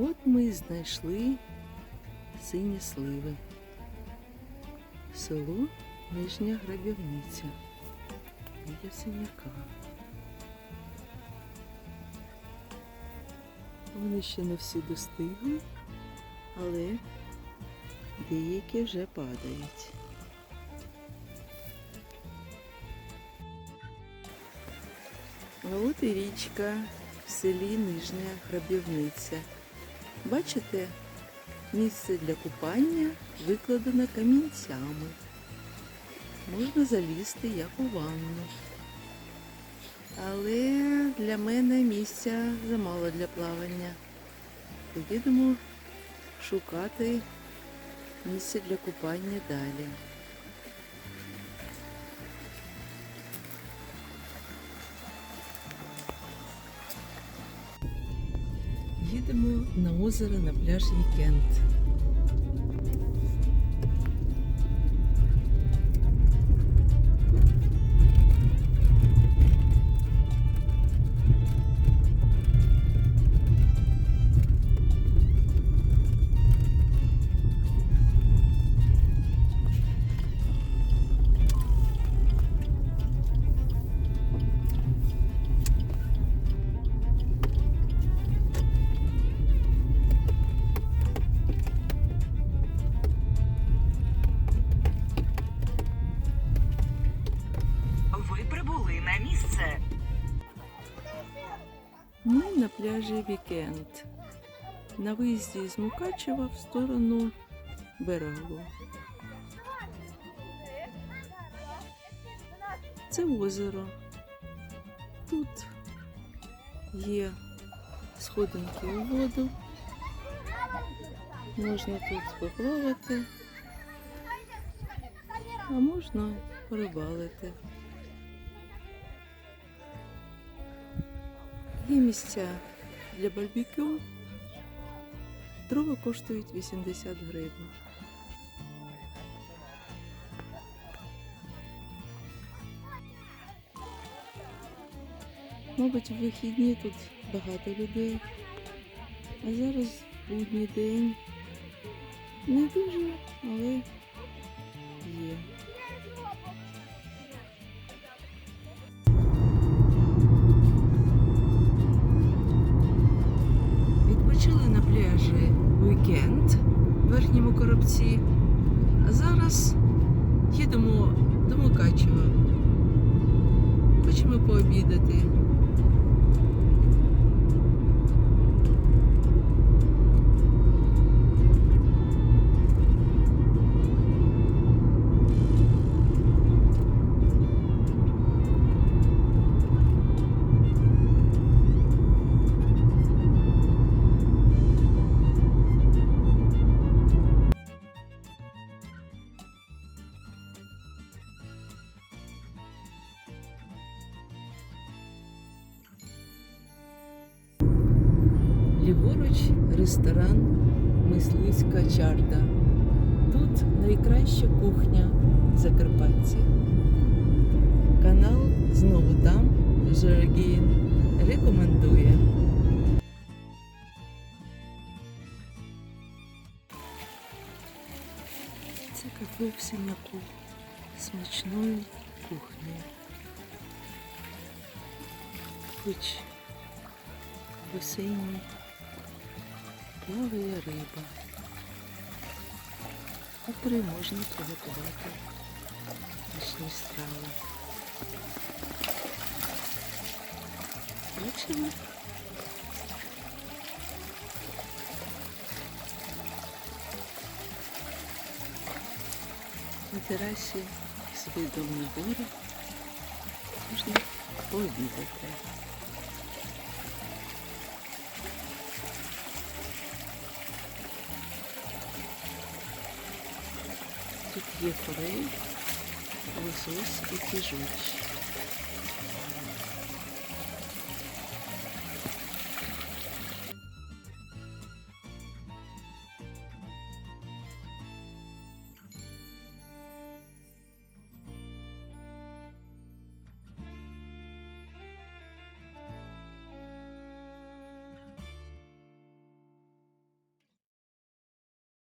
От ми й знайшли сині сливи. Село Нижня Грабівниця. Біля синяка. Вони ще не всі достигли, але деякі вже падають. А от і річка в селі Нижня Грабівниця. Бачите, місце для купання викладене камінцями. Можна залізти як у ванну. Але для мене місця замало для плавання. Поїдемо шукати місце для купання далі. Їдемо на озеро на пляж Вікенд. На. Ми на пляжі Вікенд. На виїзді з Мукачева в сторону берегу. Це озеро. Тут є сходинки у воду. Можна тут поплавати, а можна порибалити. Є місця для барбекю. Дрова коштують 80 гривень. Мабуть, в вихідні тут багато людей. А зараз будній день. Не дуже, але є. А зараз їдемо до Мукачева. Хочемо пообідати. Ліворуч ресторан Мисливська чарда. Тут найкраща кухня Закарпаття. Канал знову там Жерегін рекомендує. Це кафе в синяку смачною кухнею. Хоч в плаває риба. А можна приготувати смачні страви. Бачили? На терасі з видом на гору можна пообідати. Тут є форель, лосось і кіжуч.